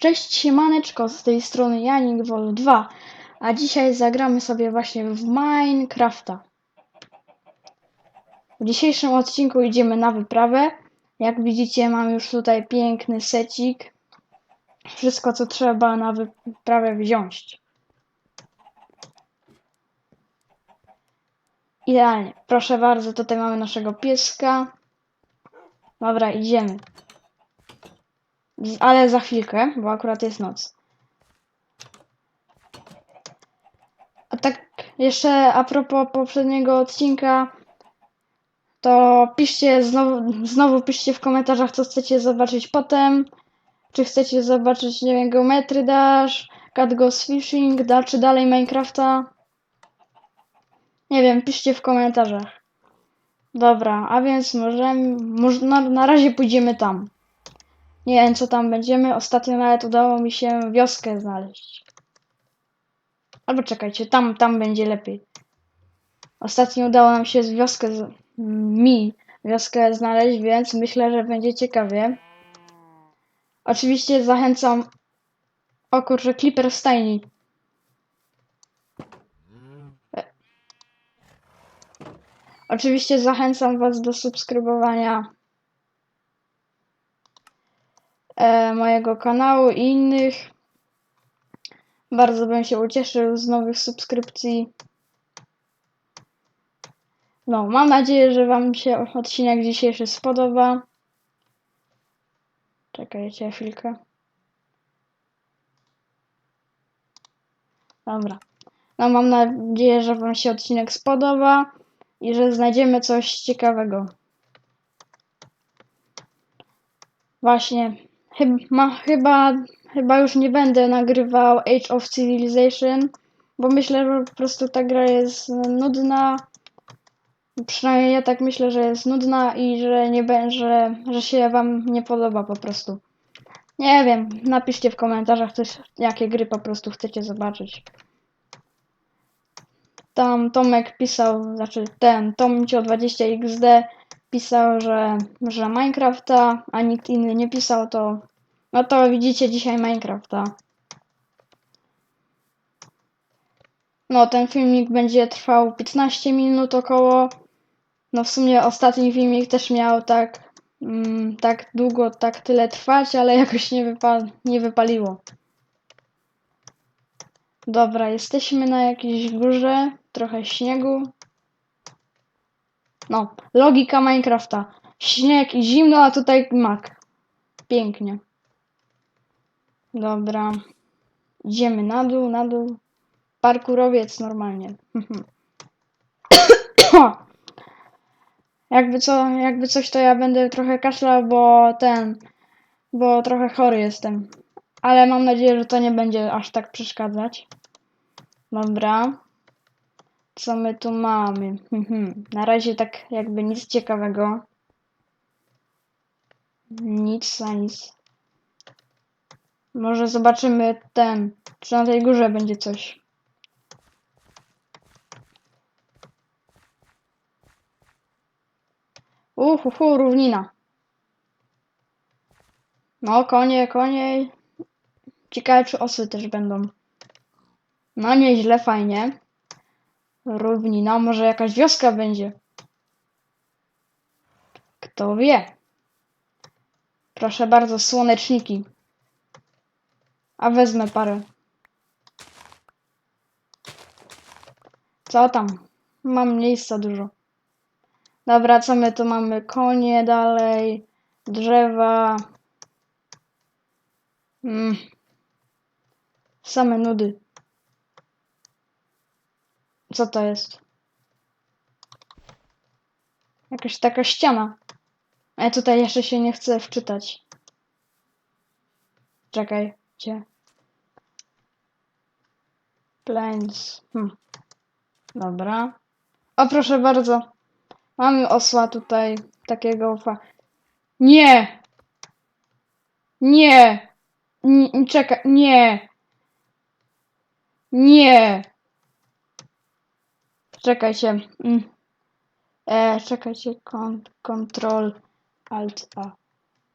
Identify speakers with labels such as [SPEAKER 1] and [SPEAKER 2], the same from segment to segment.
[SPEAKER 1] Cześć siemaneczko, z tej strony Janik Vol 2, a dzisiaj zagramy sobie właśnie w Minecrafta. W dzisiejszym odcinku idziemy na wyprawę. Jak widzicie mam już tutaj piękny secik. Wszystko co trzeba na wyprawę wziąć. Idealnie. Proszę bardzo, tutaj mamy naszego pieska. Dobra, idziemy. Ale za chwilkę, bo akurat jest noc. A tak jeszcze a propos poprzedniego odcinka, to piszcie znowu, znowu piszcie w komentarzach, co chcecie zobaczyć potem. Czy chcecie zobaczyć, nie wiem, Geometry Dash, Cat Goes Fishing, da, czy dalej Minecrafta? Nie wiem, piszcie w komentarzach. Dobra, a więc możemy, może na, na razie pójdziemy tam. Nie wiem, co tam będziemy. Ostatnio nawet udało mi się wioskę znaleźć. Albo czekajcie, tam, tam będzie lepiej. Ostatnio udało nam się wioskę, z, mi wioskę znaleźć, więc myślę, że będzie ciekawie. Oczywiście zachęcam. O kurczę, Clipper w stajni. E. Oczywiście zachęcam Was do subskrybowania e, mojego kanału i innych. Bardzo bym się ucieszył z nowych subskrypcji. No, mam nadzieję, że Wam się odcinek dzisiejszy spodoba. Czekajcie chwilkę. Dobra. No, mam nadzieję, że Wam się odcinek spodoba i że znajdziemy coś ciekawego. Właśnie, chyba, chyba, chyba już nie będę nagrywał Age of Civilization, bo myślę, że po prostu ta gra jest nudna. Przynajmniej ja tak myślę, że jest nudna i że nie będzie, że się wam nie podoba po prostu. Nie wiem, napiszcie w komentarzach coś, jakie gry po prostu chcecie zobaczyć. Tam Tomek pisał, znaczy ten Tomcio 20XD pisał, że, że Minecrafta, a nikt inny nie pisał, to no to widzicie dzisiaj Minecrafta. No, ten filmik będzie trwał 15 minut około. No w sumie ostatni filmik też miał tak, mm, tak długo, tak tyle trwać, ale jakoś nie, wypa nie wypaliło. Dobra, jesteśmy na jakiejś górze, trochę śniegu. No, logika Minecrafta. Śnieg i zimno, a tutaj mak. Pięknie. Dobra. Idziemy na dół, na dół. Parkurowiec normalnie. jakby co, jakby coś, to ja będę trochę kaszlał, bo ten, bo trochę chory jestem. Ale mam nadzieję, że to nie będzie aż tak przeszkadzać. Dobra. Co my tu mamy? Na razie tak jakby nic ciekawego. Nic, a nic. Może zobaczymy ten, czy na tej górze będzie coś. Uhuhu, równina. No, konie, konie. Ciekawe, czy osy też będą. No, nieźle, fajnie. Równina, może jakaś wioska będzie. Kto wie? Proszę bardzo, słoneczniki. A wezmę parę. Co tam? Mam miejsca dużo. Dobra, co my tu mamy? Konie dalej, drzewa. Mm. Same nudy. Co to jest? Jakaś taka ściana. A ja tutaj jeszcze się nie chcę wczytać. Czekaj, gdzie? Plains. Hm. Dobra. O, proszę bardzo. Mamy osła tutaj, takiego fa... Nie! Nie! Czekaj, nie! Nie! Czekajcie. Mm. E, czekajcie, Con Control Alt A.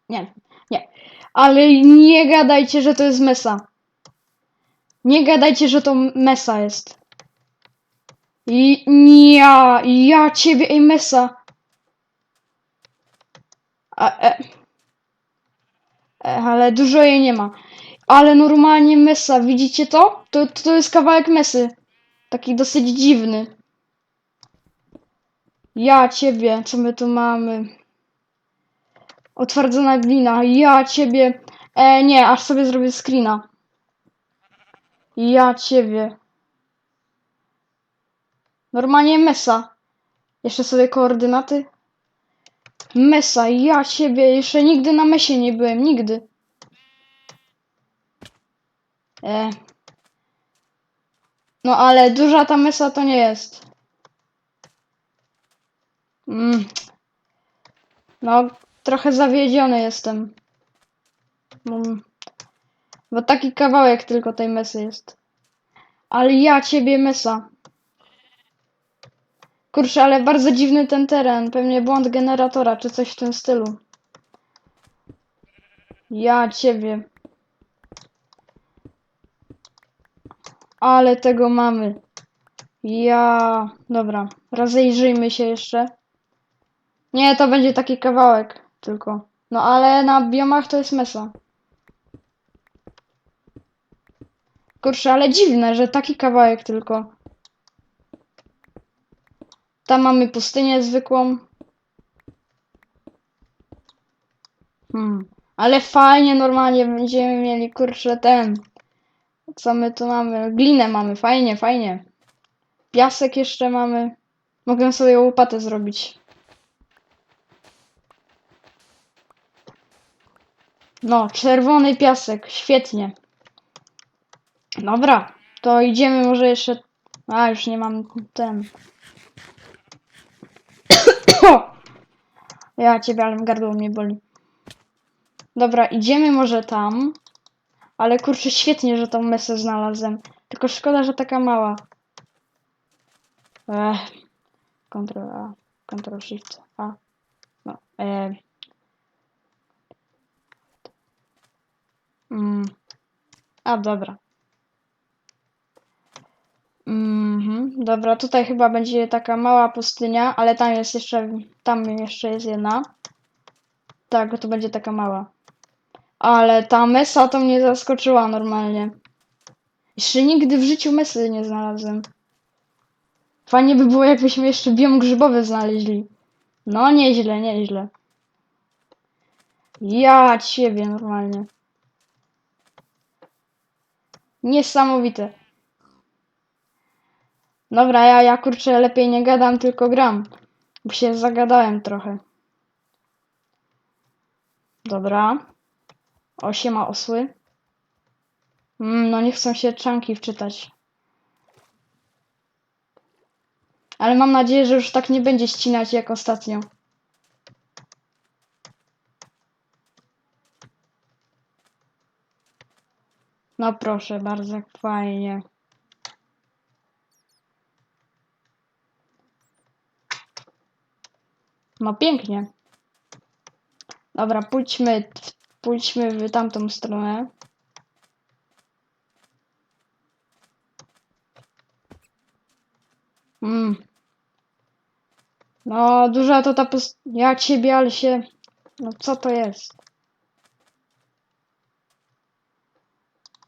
[SPEAKER 1] Nie, nie. Ale nie gadajcie, że to jest mesa. Nie gadajcie, że to mesa jest. I ja, ja ciebie, ej mesa. A, e. E, ale dużo jej nie ma. Ale normalnie mesa, widzicie to? To, to jest kawałek mesy. Taki dosyć dziwny. Ja ciebie, co my tu mamy? Otwardzona glina, ja ciebie. E, nie, aż sobie zrobię screena. Ja ciebie. Normalnie mesa. Jeszcze sobie koordynaty. Mesa, ja ciebie. Jeszcze nigdy na mesie nie byłem, nigdy. E. No ale duża ta mesa to nie jest. Mm. No, trochę zawiedziony jestem. Mm. Bo taki kawałek tylko tej mesy jest. Ale ja ciebie mesa. Kurczę, ale bardzo dziwny ten teren. Pewnie błąd generatora, czy coś w tym stylu. Ja ciebie. Ale tego mamy. Ja. Dobra, rozejrzyjmy się jeszcze. Nie, to będzie taki kawałek tylko. No ale na biomach to jest mesa. Kurczę, ale dziwne, że taki kawałek tylko. Tam mamy pustynię zwykłą. Hmm. Ale fajnie, normalnie będziemy mieli, kurczę, ten. Co my tu mamy? Glinę mamy, fajnie, fajnie. Piasek jeszcze mamy. Mogę sobie łopatę zrobić. No, czerwony piasek, świetnie. Dobra, to idziemy może jeszcze... A, już nie mam ten... ja ciebie, ale gardło mnie boli. Dobra, idziemy może tam. Ale kurczę, świetnie, że tą mesę znalazłem. Tylko szkoda, że taka mała. Ech. Ctrl A, Ctrl Shift A. No, e. Mm. A, dobra. Mhm, dobra, tutaj chyba będzie taka mała pustynia, ale tam jest jeszcze, tam jeszcze jest jedna. Tak, to będzie taka mała. Ale ta mesa to mnie zaskoczyła normalnie. Jeszcze nigdy w życiu mesy nie znalazłem. Fajnie by było, jakbyśmy jeszcze biom grzybowy znaleźli. No, nieźle, nieźle. Ja ciebie normalnie. Niesamowite. Dobra, ja, ja kurczę lepiej nie gadam, tylko gram. Bo się zagadałem trochę. Dobra. Osiema osły. Mm, no nie chcą się czanki wczytać. Ale mam nadzieję, że już tak nie będzie ścinać jak ostatnio. No proszę, bardzo fajnie. No pięknie. Dobra, pójdźmy, pójdźmy w tamtą stronę. Mm. No, duża to ta pust... Ja ciebie, ale się... No co to jest?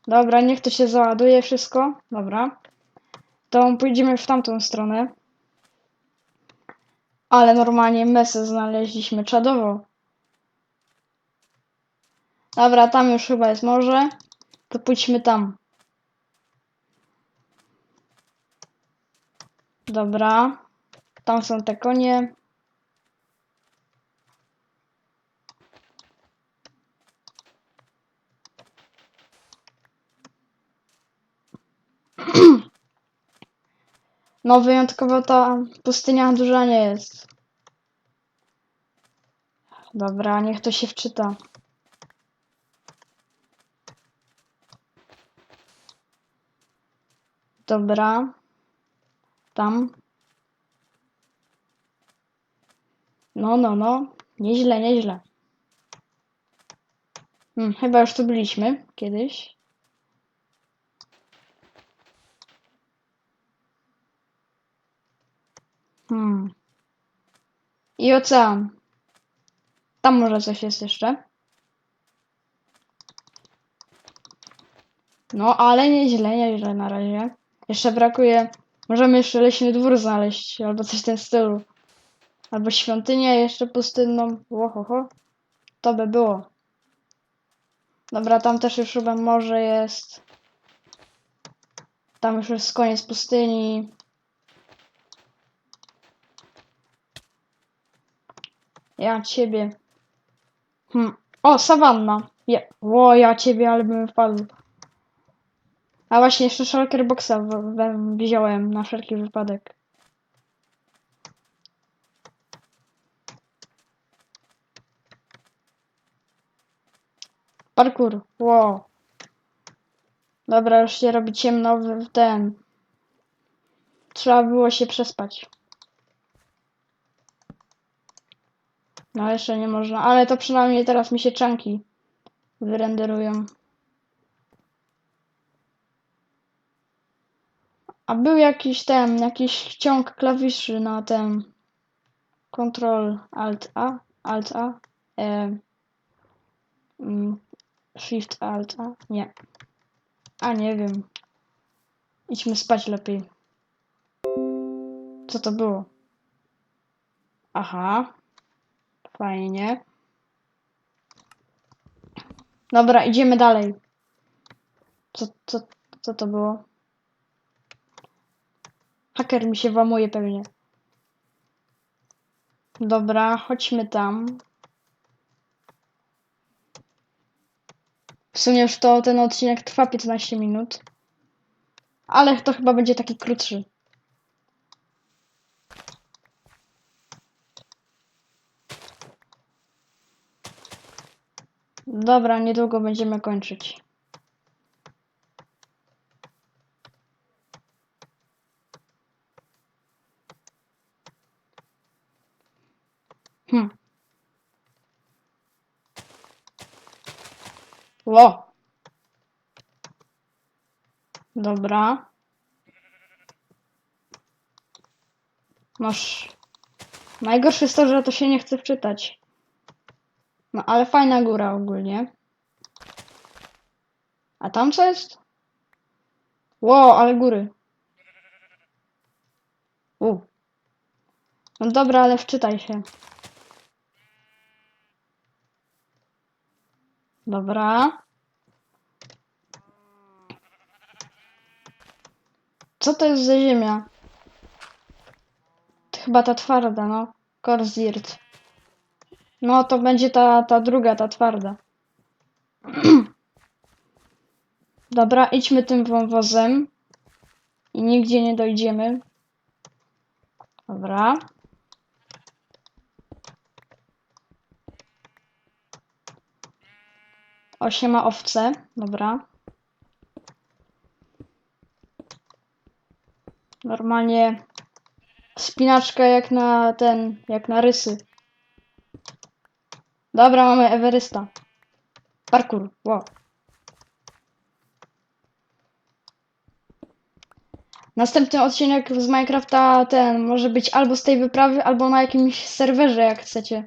[SPEAKER 1] Dobra, niech to się załaduje wszystko. Dobra. To pójdziemy w tamtą stronę. Ale normalnie mesę znaleźliśmy czadowo. Dobra, tam już chyba jest morze. To pójdźmy tam. Dobra. Tam są te konie. No wyjątkowo ta pustynia duża nie jest. Dobra, niech to się wczyta. Dobra. Tam. No, no, no. Nieźle, nieźle. Hmm, chyba już tu byliśmy kiedyś. Hmm. I ocean. Tam może coś jest jeszcze. No, ale nieźle, nieźle na razie. Jeszcze brakuje. Możemy jeszcze leśny dwór znaleźć, albo coś w tym stylu. Albo świątynię jeszcze pustynną. Łohoho. To by było. Dobra, tam też już chyba morze jest. Tam już jest koniec pustyni. Ja ciebie. Hm. O, sawanna. Je. O, ja ciebie, ale bym wpadł. A właśnie, jeszcze shulker boxa wziąłem na wszelki wypadek. Parkour. Wow. Dobra, już się robi ciemno w ten. Trzeba było się przespać. No jeszcze nie można, ale to przynajmniej teraz mi się czanki wyrenderują. A był jakiś ten, jakiś ciąg klawiszy na ten Ctrl Alt A, Alt A, e, mm, Shift Alt A, nie. A nie wiem. Idźmy spać lepiej. Co to było? Aha. Fajnie. Dobra, idziemy dalej. Co, co, co to było? Haker mi się włamuje pewnie. Dobra, chodźmy tam. W sumie już to ten odcinek trwa 15 minut. Ale to chyba będzie taki krótszy. Dobra, niedługo będziemy kończyć. Hm. Ło. Dobra. Noż. Najgorsze jest to, że to się nie chce wczytać. No, ale fajna góra ogólnie. A tam co jest? Ło, ale góry. U. No dobra, ale wczytaj się. Dobra. Co to jest za ziemia? To chyba ta twarda, no. Korzirt. No to będzie ta, ta druga, ta twarda. Dobra, idźmy tym wąwozem. I nigdzie nie dojdziemy. Dobra. Osiema owce. Dobra. Normalnie spinaczka jak na ten, jak na rysy. Dobra, mamy Everesta. Parkour, wow. Następny odcinek z Minecrafta ten może być albo z tej wyprawy, albo na jakimś serwerze, jak chcecie.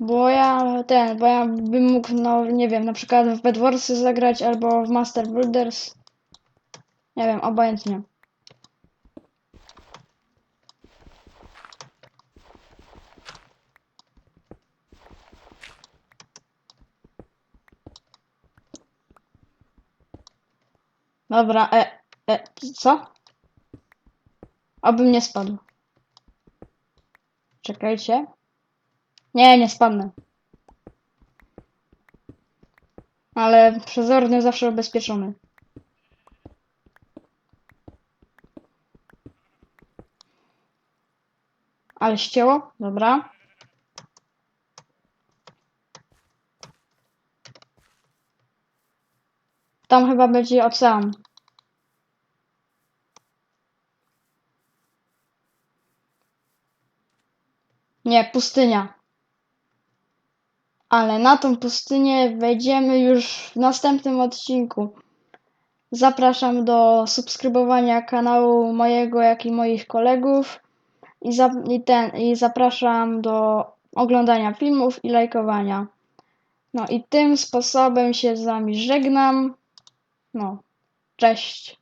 [SPEAKER 1] Bo ja ten, bo ja bym mógł, no nie wiem, na przykład w Bedwarsy zagrać, albo w Master Builders. Nie wiem, obojętnie. Dobra, e, e, co? Obym nie spadł. Czekajcie. Nie, nie spadnę. Ale przezorny zawsze ubezpieczony. Ale ścięło? Dobra. Tam chyba będzie ocean. Nie, pustynia. Ale na tą pustynię wejdziemy już w następnym odcinku. Zapraszam do subskrybowania kanału mojego, jak i moich kolegów. I, za, i, ten, I zapraszam do oglądania filmów i lajkowania. No i tym sposobem się z wami żegnam. No, cześć.